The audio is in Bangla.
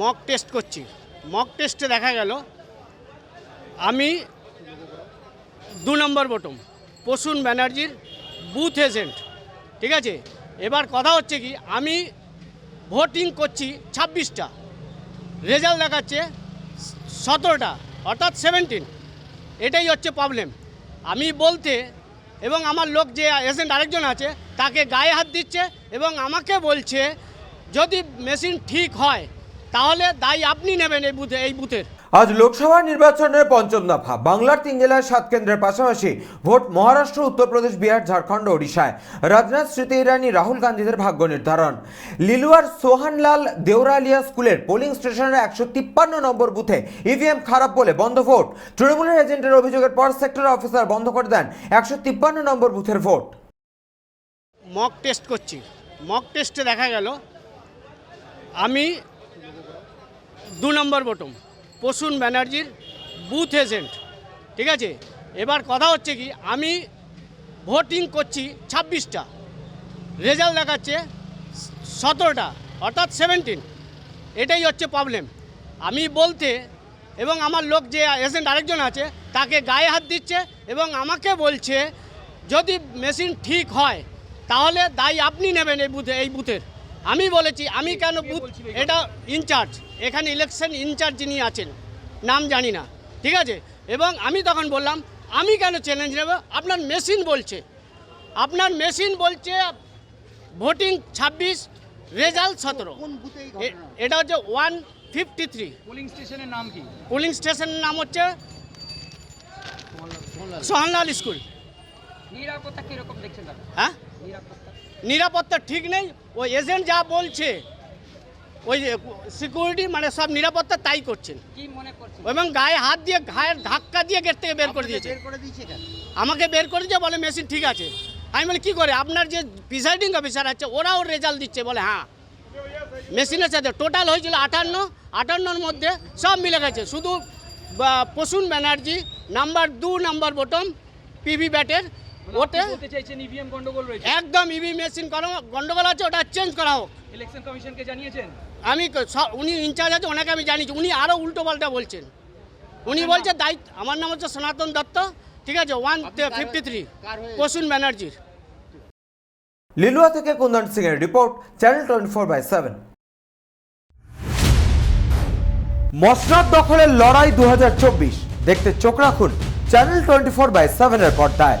মক টেস্ট করছি। মক টেস্টে দেখা গেল, আমি দু নম্বর বটম প্রসূন ব্যানার্জির বুথ এজেন্ট ঠিক আছে? এবার কথা হচ্ছে কি, আমি ভোটিং করছি ছাব্বিশটা রেজাল্ট দেখাচ্ছে সতেরোটা, অর্থাৎ সেভেন্টিন এটাই হচ্ছে প্রবলেম আমি বলতে, এবং আমার লোক যে এজেন্ট আরেকজন আছে, তাকে গায়ে হাত দিচ্ছে এবং আমাকে বলছে, যদি মেশিন ঠিক হয় তাহলে দায়ী আপনি নেবেন এই বুথে এই বুথের। আজ লোকসভা নির্বাচনের পঞ্চম দফা বাংলার তিন জেলার সাত কেন্দ্রের পাশাপাশি ভোট মহারাষ্ট্র উত্তরপ্রদেশ বিহার ঝাড়খণ্ড ওড়িশায়। রাজনাথ স্মৃতি ইরানি রাহুল গান্ধীদের ভাগ্য নির্ধারণ। লিলুয়ার সোহানলাল দেওরালিয়া স্কুলের পোলিং স্টেশনের একশো তিপ্পান্ন নম্বর বুথে ইভিএম খারাপ বলে বন্ধ ভোট। তৃণমূলের এজেন্টের অভিযোগের পর সেক্টর অফিসার বন্ধ করে দেন একশো তিপ্পান্ন নম্বর বুথের ভোট। মক টেস্ট করছি। মক টেস্টে দেখা গেল আমি দু নম্বর বটম, প্রসূন ব্যানার্জির বুথ এজেন্ট ঠিক আছে? এবার কথা হচ্ছে কি, আমি ভোটিং করছি ছাব্বিশটা রেজাল্ট দেখাচ্ছে সতেরোটা, অর্থাৎ সেভেন্টিন এটাই হচ্ছে প্রবলেম আমি বলতে এবং আমার লোক যে এজেন্ট আরেকজন আছে, তাকে গায়ে হাত দিচ্ছে এবং আমাকে বলছে, যদি মেশিন ঠিক হয়, তাহলে দায়ী আপনি নেবেন এই বুথে এই বুথের আমি বলেছি আমি কেন বুথ এটা ইনচার্জ এখানে ইলেকশন ইনচার্জ যিনি আছেন নাম জানি না ঠিক আছে? এবং আমি তখন বললাম আমি কেন চ্যালেঞ্জ নেব? আপনার মেশিন বলছে। আপনার মেশিন বলছে ভোটিং ছাব্বিশ রেজাল্ট সতেরো। এটা হচ্ছে ওয়ান ফিফটি থ্রি পোলিং স্টেশনের নাম কি? পুলিং স্টেশনের নাম হচ্ছে সোহানলাল স্কুল। নিরাপত্তা কীরকম দেখছেন হ্যাঁ? নিরাপত্তা নিরাপত্তা ঠিক নেই ওই এজেন্ট যা বলছে ওই সিকিউরিটি মানে সব নিরাপত্তা তাই করছেন। এবং গায়ে হাত দিয়ে গায়ের ধাক্কা দিয়ে গেট থেকে বের করে দিয়েছে। আমাকে বের করে দিয়ে বলে মেশিন ঠিক আছে। আমি বলি কী করে? আপনার যে প্রিসাইডিং অফিসার আছে ওরাও রেজাল্ট দিচ্ছে। বলে হ্যাঁ। মেশিনের সাথে টোটাল হয়েছিল আটান্ন আটান্নর মধ্যে সব মিলে গেছে। শুধু প্রসূন ব্যানার্জি নাম্বার দু নাম্বার বটম পিভি ব্যাটের ওতে বলতে চাইছেন ইভিএম গন্ডগোল রয়েছে? একদম ইভি মেশিন করা গন্ডগোল আছে ওটা চেঞ্জ করা হোক। ইলেকশন কমিশনকে জানিয়েছেন? আমি উনি ইনচার্জ আছে ওনাকে আমি জানিয়েছি। উনি আরও উল্টো পাল্টা বলছেন। উনি বলছে দায়িত্ব আমার নাম হচ্ছে সনাতন দত্ত ঠিক আছে? ওয়ান ফিফটি থ্রি প্রসূন ব্যানার্জির। লিলুয়া থেকে কুন্দন সিং এর report channel twenty four by seven মসনাদ দখলের লড়াই দু হাজার চব্বিশ। দেখতে চোখ রাখুন চ্যানেল টোয়েন্টি ফোর বাই সেভেনের পর্দায়।